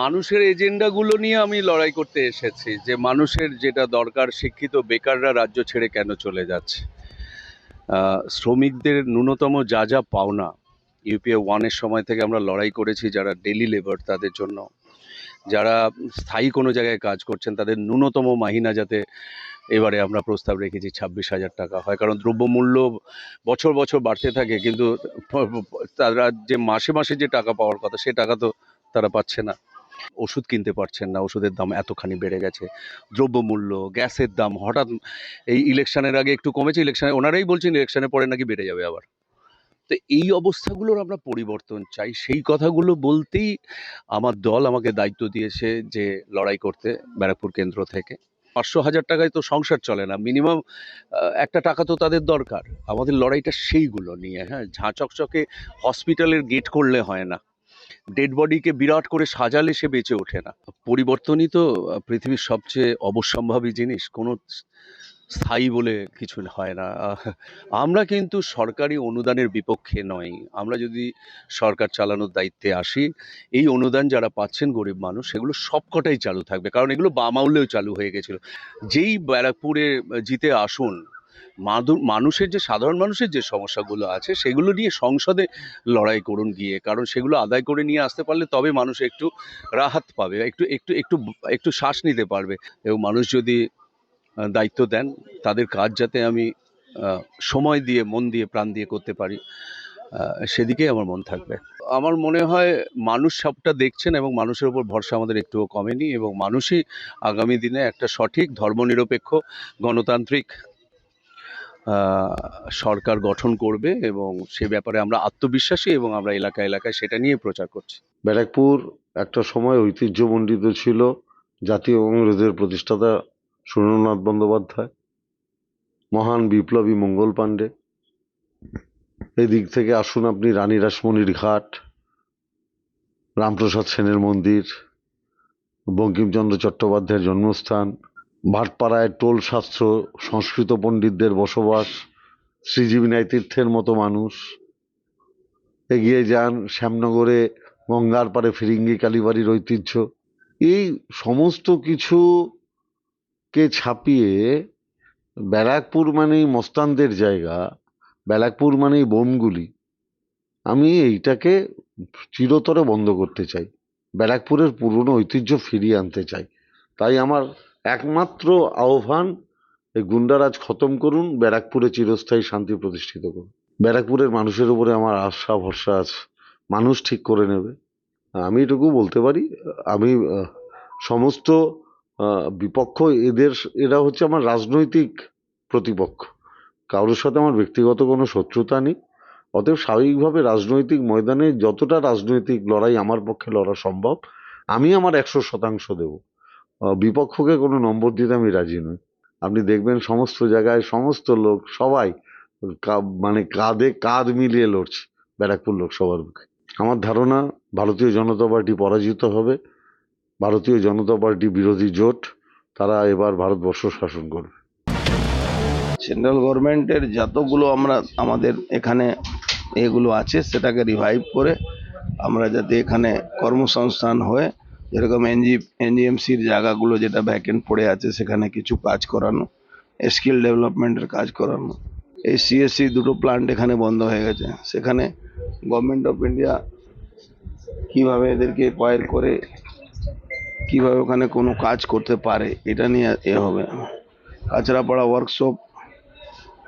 মানুষের এজেন্ডাগুলো নিয়ে আমি লড়াই করতে এসেছি, যে মানুষের যেটা দরকার, শিক্ষিত, বেকাররা রাজ্য ছেড়ে কেন চলে যাচ্ছে? শ্রমিকদের ন্যূনতম যা যা পাওনা ইউপিএ ওয়ানের সময় থেকে আমরা লড়াই করেছি যারা ডেলি লেবার তাদের জন্য। যারা স্থায়ী কোনো জায়গায় কাজ করছেন, তাদের ন্যূনতম মাহিনা যাতে এবারে আমরা প্রস্তাব রেখেছি ছাব্বিশ হাজার টাকা হয়। কারণ দ্রব্যমূল্য বছর বছর বাড়তে থাকে, কিন্তু তারা যে মাসে মাসে যে টাকা পাওয়ার কথা, সে টাকা তো তারা পাচ্ছে না। ওষুধ কিনতে পারছেন না, ওষুধের দাম এতখানি বেড়ে গেছে, দ্রব্যমূল্য, গ্যাসের দাম হঠাৎ এই ইলেকশনের আগে একটু কমেছে, ইলেকশনে ওনারাই বলছেন ইলেকশনের পরে নাকি বেড়ে যাবে আবার। তো এই অবস্থাগুলোর আমরা পরিবর্তন চাই, সেই কথাগুলো বলতেই আমার দল আমাকে দায়িত্ব দিয়েছে যে লড়াই করতে ব্যারাকপুর কেন্দ্র থেকে। পাঁচশো হাজার টাকায় তো সংসার চলে না, মিনিমাম একটা টাকা তো তাদের দরকার। আমাদের লড়াইটা সেইগুলো নিয়ে হ্যাঁ ঝাঁ চকচকে হসপিটালের গেট করলে হয় না। ডেড বডিকে বিরাট করে সাজালে সে বেঁচে ওঠে না। পরিবর্তনই তো পৃথিবীর সবচেয়ে অবশ্যম্ভাবী জিনিস। কোনো স্থায়ী বলে কিছু হয় না। আমরা কিন্তু সরকারি অনুদানের বিপক্ষে নই। আমরা যদি সরকার চালানোর দায়িত্বে আসি, এই অনুদান যারা পাচ্ছেন গরিব মানুষ, সেগুলো সবকটাই চালু থাকবে। কারণ এগুলো বামাউলেও চালু হয়ে গেছিল। যেই ব্যারাকপুরে জিতে আসুন মানুষের যে, সাধারণ মানুষের যে, সমস্যাগুলো আছে, সেগুলো নিয়ে সংসদে লড়াই করুন গিয়ে। কারণ সেগুলো আদায় করে নিয়ে আসতে পারলে তবে মানুষ একটু রাহাত পাবে, একটু একটু একটু একটু শ্বাস নিতে পারবে। এবং মানুষ যদি দায়িত্ব দেন, তাদের কাজ যাতে আমি সময় দিয়ে, মন দিয়ে, প্রাণ দিয়ে করতে পারি সেদিকেই আমার মন থাকবে। আমার মনে হয় মানুষ সবটা দেখছেন এবং মানুষের উপর ভরসা আমাদের একটুও কমেনি এবং মানুষই আগামী দিনে একটা সঠিক ধর্মনিরপেক্ষ গণতান্ত্রিক সরকার গঠন করবে এবং সে ব্যাপারে আমরা আত্মবিশ্বাসী এবং আমরা এলাকা এলাকায় সেটা নিয়ে প্রচার করছি। ব্যারাকপুর একটা সময় ঐতিহ্যমণ্ডিত ছিল, জাতীয় কংগ্রেসের প্রতিষ্ঠাতা সুরেন্দ্রনাথ বন্দ্যোপাধ্যায়, মহান বিপ্লবী মঙ্গল পাণ্ডে। এই দিক থেকে আসুন আপনি, রানী রাসমণির ঘাট, রামপ্রসাদ সেনের মন্দির, বঙ্কিমচন্দ্র চট্টোপাধ্যায়ের জন্মস্থান ভাটপাড়ায় টোল শাস্ত্র সংস্কৃত পণ্ডিতদের বসবাস, শ্রীজীবী তীর্থের মতো মানুষ। এগিয়ে যান শ্যামনগরে গঙ্গার পাড়ে ফিরিঙ্গি কালীবাড়ির ঐতিহ্য। এই সমস্ত কিছুকে ছাপিয়ে ব্যারাকপুর মানেই মস্তানদের জায়গা, ব্যারাকপুর মানেই বোমগুলি আমি এইটাকে চিরতরে বন্ধ করতে চাই। ব্যারাকপুরের পুরনো ঐতিহ্য ফিরিয়ে আনতে চাই। তাই আমার একমাত্র আহ্বান এই গুন্ডারাজ খতম করুন, ব্যারাকপুরে চিরস্থায়ী শান্তি প্রতিষ্ঠিত করুন। ব্যারাকপুরের মানুষের উপরে আমার আশা, ভরসা আছে মানুষ ঠিক করে নেবে। আমি এটুকু বলতে পারি, আমি সমস্ত বিপক্ষ এদের, এরা হচ্ছে আমার রাজনৈতিক প্রতিপক্ষ। কারোর সাথে আমার ব্যক্তিগত কোনো শত্রুতা নেই। অতএব স্বাভাবিকভাবে রাজনৈতিক ময়দানে যতটা রাজনৈতিক লড়াই আমার পক্ষে লড়া সম্ভব, আমি আমার একশো শতাংশ দেব। বিপক্ষকে কোনো নম্বর দিতে আমি রাজি নই। আপনি দেখবেন সমস্ত জায়গায় সমস্ত লোক, সবাই মানে কাঁধে কাঁধ মিলিয়ে লড়ছে ব্যারাকপুর লোকসভার মুখে আমার ধারণা, ভারতীয় জনতা পার্টি পরাজিত হবে, ভারতীয় জনতা পার্টি বিরোধী জোট, তারা এবার ভারতবর্ষ শাসন করবে। সেন্ট্রাল গভর্নমেন্টের যতগুলো আমরা, আমাদের এখানে এগুলো আছে, সেটাকে রিভাইভ করে আমরা যাতে এখানে কর্মসংস্থান হয়ে যেরকম এনজি, এনজিএমসির জায়গাগুলো যেটা ভ্যাকেন্ট পড়ে আছে, সেখানে কিছু কাজ করানো স্কিল ডেভেলপমেন্টের কাজ করানো। এই সিএসসি দুটো প্লান্ট এখানে বন্ধ হয়ে গেছে। সেখানে গভর্নমেন্ট অফ ইন্ডিয়া কীভাবে এদেরকে একুয়ার করে, কীভাবে ওখানে কোনো কাজ করতে পারে, এটা নিয়ে এ হবে। কাঁচরাপাড়া ওয়ার্কশপ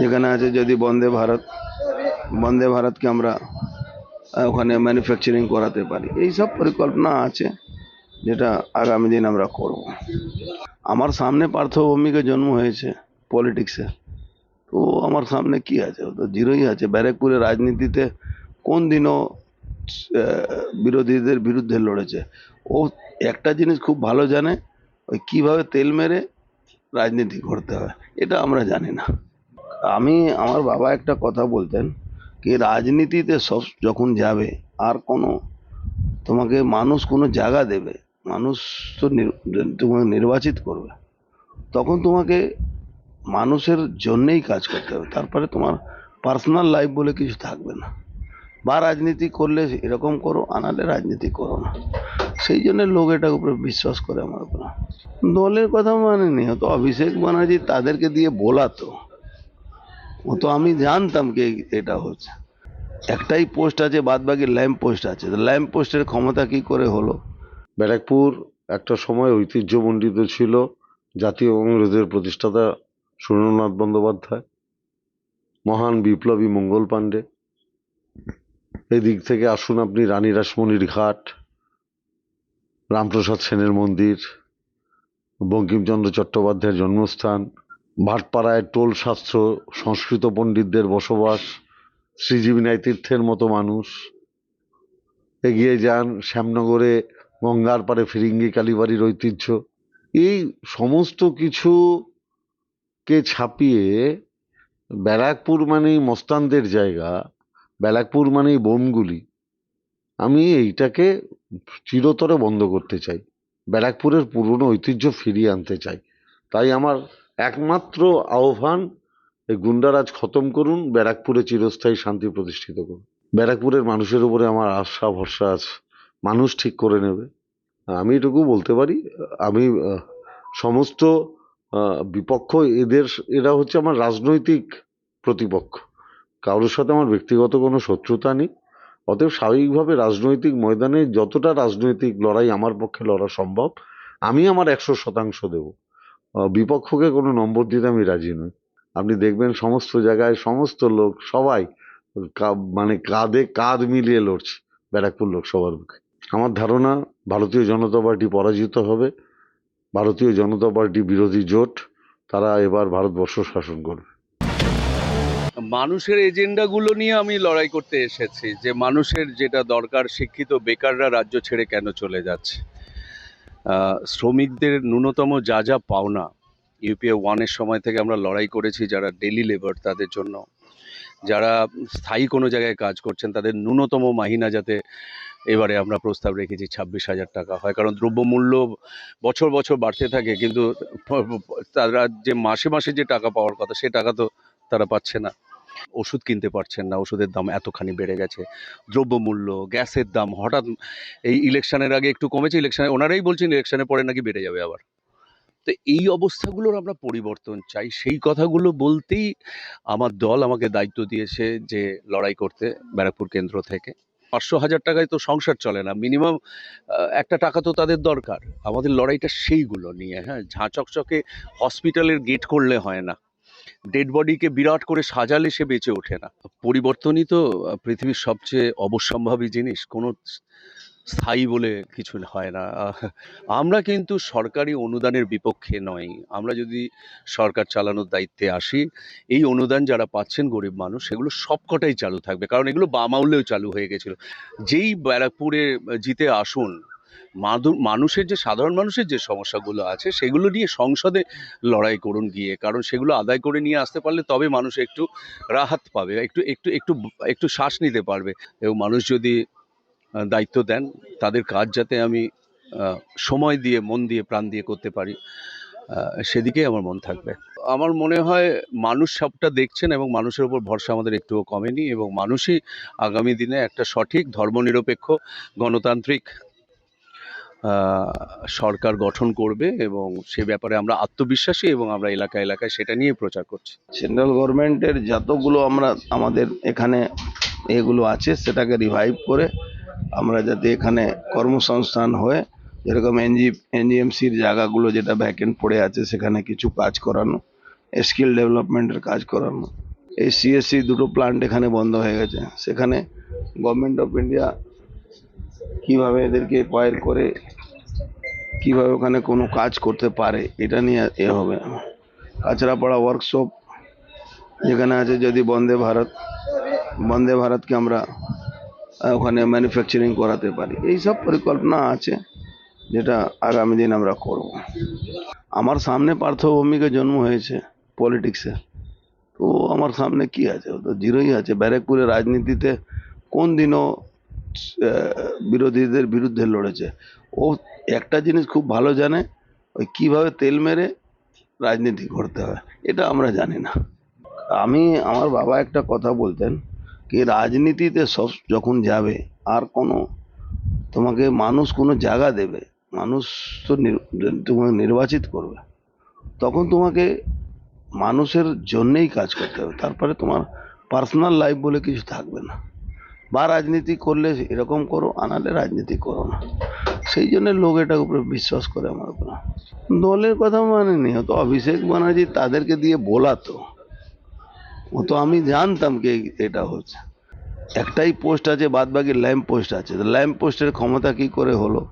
যেখানে আছে যদি বন্দে ভারত, বন্দে ভারতকে আমরা ওখানে ম্যানুফ্যাকচারিং করাতে পারি। এই সব পরিকল্পনা আছে। যেটা আগামী দিন আমরা করব। আমার সামনে পার্থভূমিকে জন্ম হয়েছে পলিটিক্সে তো আমার সামনে কি আছে? ও তো জিরোই আছে। ব্যারাকপুরের রাজনীতিতে কোন দিনও বিরোধীদের বিরুদ্ধে লড়েছে। ও একটা জিনিস খুব ভালো জানে, ওই কীভাবে তেল মেরে রাজনীতি করতে হয়, এটা আমরা জানি না। আমি, আমার বাবা একটা কথা বলতেন কি, রাজনীতিতে সব যখন যাবে, আর কোনো তোমাকে মানুষ কোনো জায়গা দেবে মানুষ তো তোমাকে নির্বাচিত করবে। তখন তোমাকে মানুষের জন্যেই কাজ করতে হবে। তারপরে তোমার পার্সোনাল লাইফ বলে কিছু থাকবে না। বা রাজনীতি করলে এরকম করো আনালে রাজনীতি করো না। সেই জন্য লোক এটার উপরে বিশ্বাস করে আমার উপরে। দলের কথা মানে নি তো অভিষেক ব্যানার্জি তাদেরকে দিয়ে বলাতো। ও তো আমি জানতাম কি এটা হচ্ছে। একটাই পোস্ট আছে বাদ বাকি ল্যাম্প পোস্ট আছে। তো ল্যাম্প পোস্টের ক্ষমতা কি করে হলো? ব্যারাকপুর একটা সময় ঐতিহ্যমণ্ডিত ছিল। জাতীয় কংগ্রেসের প্রতিষ্ঠাতা সুরেন্দ্রনাথ বন্দ্যোপাধ্যায়, মহান বিপ্লবী মঙ্গল পাণ্ডে। এদিক থেকে আসুন আপনি রানী রাসমণির ঘাট, রামপ্রসাদ সেনের মন্দির, বঙ্কিমচন্দ্র চট্টোপাধ্যায়ের জন্মস্থান, ভাটপাড়ায় টোল শাস্ত্র সংস্কৃত পণ্ডিতদের বসবাস, শ্রীজীবী তীর্থের মতো মানুষ। এগিয়ে যান শ্যামনগরে গঙ্গার পাড়ে ফিরিঙ্গি, কালীবাড়ির ঐতিহ্য। এই সমস্ত কিছুকে ছাপিয়ে ব্যারাকপুর মানেই মস্তানদের জায়গা, ব্যারাকপুর মানেই বনগুলি। আমি এইটাকে চিরতরে বন্ধ করতে চাই। ব্যারাকপুরের পুরনো ঐতিহ্য ফিরিয়ে আনতে চাই। তাই আমার একমাত্র আহ্বান, এই গুন্ডারাজ খতম করুন, ব্যারাকপুরে চিরস্থায়ী শান্তি প্রতিষ্ঠিত করুন। ব্যারাকপুরের মানুষের উপরে আমার আশা, ভরসা আছে। মানুষ ঠিক করে নেবে। আমি এটুকু বলতে পারি, আমি সমস্ত বিপক্ষ এদের, এরা হচ্ছে আমার রাজনৈতিক প্রতিপক্ষ। কারোর সাথে আমার ব্যক্তিগত কোনো শত্রুতা নেই। অতএব স্বাভাবিকভাবে রাজনৈতিক ময়দানে যতটা রাজনৈতিক লড়াই আমার পক্ষে লড়া সম্ভব, আমি আমার একশো শতাংশ দেব। বিপক্ষকে কোনো নম্বর দিতে আমি রাজি নই। আপনি দেখবেন সমস্ত জায়গায় সমস্ত লোক, সবাই মানে কাঁধে কাঁধ মিলিয়ে লড়ছে, ব্যারাকপুর লোকসভার বুকে। আমার ধারণা ভারতীয় জনতা পার্টি পরাজিত হবে। ভারতীয় জনতা পার্টি বিরোধী জোট, তারা এবার ভারতবর্ষ শাসন করবে। মানুষের এজেন্ডাগুলো নিয়ে আমি লড়াই করতে এসেছি, যে মানুষের যেটা দরকার, শিক্ষিত, বেকাররা রাজ্য ছেড়ে কেন চলে যাচ্ছে? শ্রমিকদের ন্যূনতম যা যা পাওনা, ইউপিএ ওয়ানের সময় থেকে আমরা লড়াই করেছি যারা ডেলি লেবার তাদের জন্য, যারা স্থায়ী কোনো জায়গায় কাজ করছেন, তাদের ন্যূনতম মাহিনা যাতে এবারে আমরা প্রস্তাব রেখেছি ছাব্বিশ হাজার টাকা হয়। কারণ দ্রব্যমূল্য বছর বছর বাড়তে থাকে, কিন্তু তারা যে মাসে মাসে যে টাকা পাওয়ার কথা, সে টাকা তো তারা পাচ্ছে না। ওষুধ কিনতে পারছেন না, ওষুধের দাম এতখানি বেড়ে গেছে। দ্রব্যমূল্য, গ্যাসের দাম, হঠাৎ এই ইলেকশনের আগে একটু কমেছে, ইলেকশনে ওনারাই বলছেন ইলেকশনের পরে নাকি বেড়ে যাবে আবার। তো এই অবস্থাগুলোর আমরা পরিবর্তন চাই। সেই কথাগুলো বলতেই আমার দল আমাকে দায়িত্ব দিয়েছে যে লড়াই করতে ব্যারাকপুর কেন্দ্র থেকে। পাঁচশো হাজার টাকায় তো সংসার চলে না। মিনিমাম একটা টাকা তো তাদের দরকার। আমাদের লড়াইটা সেইগুলো নিয়ে হ্যাঁ? ঝাঁ চকচকে হসপিটালের গেট করলে হয় না। ডেড বডিকে বিরাট করে সাজালে সে বেঁচে ওঠে না। পরিবর্তনই তো পৃথিবীর সবচেয়ে অবশ্যম্ভাবী জিনিস। কোনো স্থায়ী বলে কিছু হয় না। আমরা কিন্তু সরকারি অনুদানের বিপক্ষে নই। আমরা যদি সরকার চালানোর দায়িত্বে আসি, এই অনুদান যারা পাচ্ছেন গরিব মানুষ, সেগুলো সবকটাই চালু থাকবে। কারণ এগুলো বামাউলেও চালু হয়ে গেছিল। যেই ব্যারাকপুরে জিতে আসুন মানুষের যে, সাধারণ মানুষের যে সমস্যাগুলো আছে, সেগুলো নিয়ে সংসদে লড়াই করুন গিয়ে। কারণ সেগুলো আদায় করে নিয়ে আসতে পারলে তবে মানুষ একটু রাহাত পাবে, একটু একটু একটু একটু শ্বাস নিতে পারবে। এবং মানুষ যদি দায়িত্ব দেন। তাদের কাজ যাতে আমি সময় দিয়ে মন দিয়ে প্রাণ দিয়ে করতে পারি আহ, সেদিকেই আমার মন থাকবে। আমার মনে হয় মানুষ সবটা দেখছেন এবং মানুষের উপর ভরসা আমাদের একটুও কমেনি এবং মানুষই আগামী দিনে একটা সঠিক ধর্মনিরপেক্ষ গণতান্ত্রিক সরকার গঠন করবে এবং সে ব্যাপারে আমরা আত্মবিশ্বাসী এবং আমরা এলাকা এলাকায় সেটা নিয়ে প্রচার করছি। সেন্ট্রাল গভর্নমেন্টের যতগুলো আমরা আমাদের এখানে এগুলো আছে সেটাকে রিভাইভ করে আমরা যাতে এখানে কর্মসংস্থান হয়ে যেরকম এনজি, এনজিএমসির জায়গাগুলো যেটা ভ্যাকেন্ট পড়ে আছে, সেখানে কিছু কাজ করানো স্কিল ডেভেলপমেন্টের কাজ করানো। এই সিএসসি দুটো প্লান্ট এখানে বন্ধ হয়ে গেছে। সেখানে গভর্নমেন্ট অফ ইন্ডিয়া কীভাবে এদেরকে এপয়ের করে, কীভাবে ওখানে কোনো কাজ করতে পারে, এটা নিয়ে এ হবে। কাঁচরাপাড়া ওয়ার্কশপ যেখানে আছে যদি বন্দে ভারত, বন্দে ভারতকে আমরা ওখানে ম্যানুফ্যাকচারিং করাতে পারি। এই সব পরিকল্পনা আছে, যেটা আগামী দিন আমরা করব। আমার সামনে পার্থভূমিকে জন্ম হয়েছে পলিটিক্সে তো আমার সামনে কি আছে? ও তো জিরোই আছে। ব্যারাকপুরের রাজনীতিতে কোন দিনও বিরোধীদের বিরুদ্ধে লড়েছে। ও একটা জিনিস খুব ভালো জানে, ওই কীভাবে তেল মেরে রাজনীতি করতে হয়, এটা আমরা জানি না। আমি, আমার বাবা একটা কথা বলতেন কি রাজনীতিতে সব যখন যাবে, আর কোনো, তোমাকে মানুষ কোনো জায়গা দেবে, মানুষ তো তোমাকে নির্বাচিত করবে। তখন তোমাকে মানুষের জন্যেই কাজ করতে হবে, তারপরে তোমার পার্সোনাল লাইফ বলে কিছু থাকবে না। বা রাজনীতি করলে এরকম করো আনালে রাজনীতি করো না। সেই জন্য লোক এটার উপরে বিশ্বাস করে আমার উপরে। দলের কথা মানে নেই তো অভিষেক ব্যানার্জি তাদেরকে দিয়ে বলাতো। ও তো আমি জানতাম কি এটা হচ্ছে। একটাই পোস্ট আছে, বাদবাকি ল্যাম্প পোস্ট আছে। ল্যাম্প পোস্টের ক্ষমতা কি করে হলো?